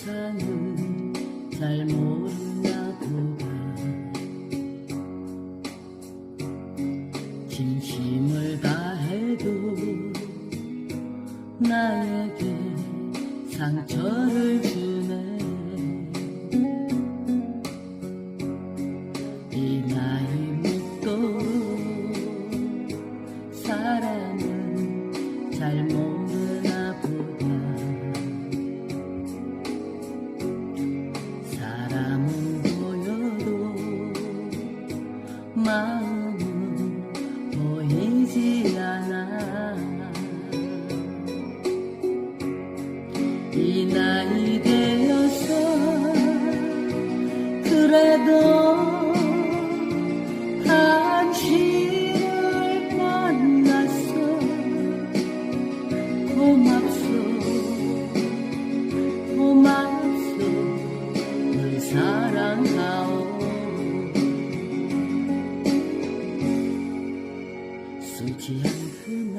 세상은 잘 모르나 보다 진심을 다해도 나에게 상처를 이 나이 되어서 그래도 당신을 만났어 고맙소 고맙소 널 사랑하오. 수지한 그날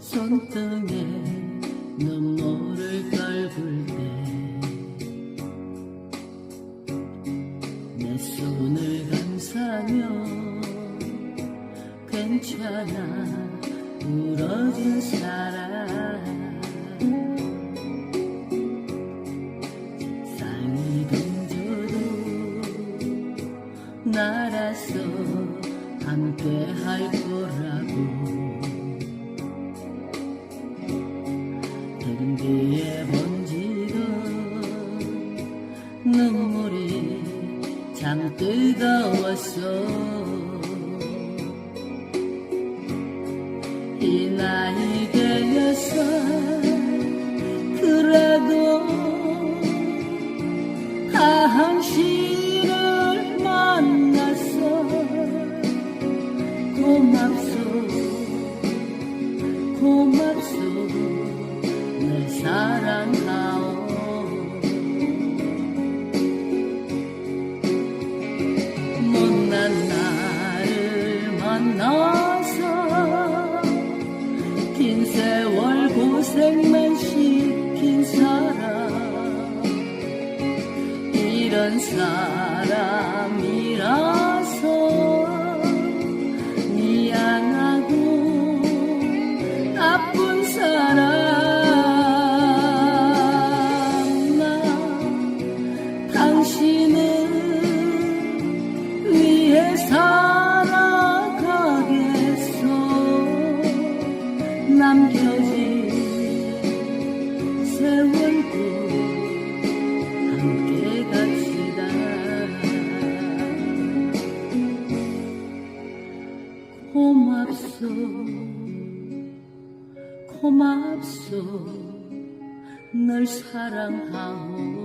손등에 손을 감싸며 괜찮아 울어준 사람. 상이 던져도 날아서 함께 할 거라고 참 뜨거웠어. 이 나이 되어서 그래도 당신을 만났어. 고맙소 고맙소. 널 사랑하 고생만 시킨 사람 이런 사람이라서 고맙소. 고맙소. 널 사랑하오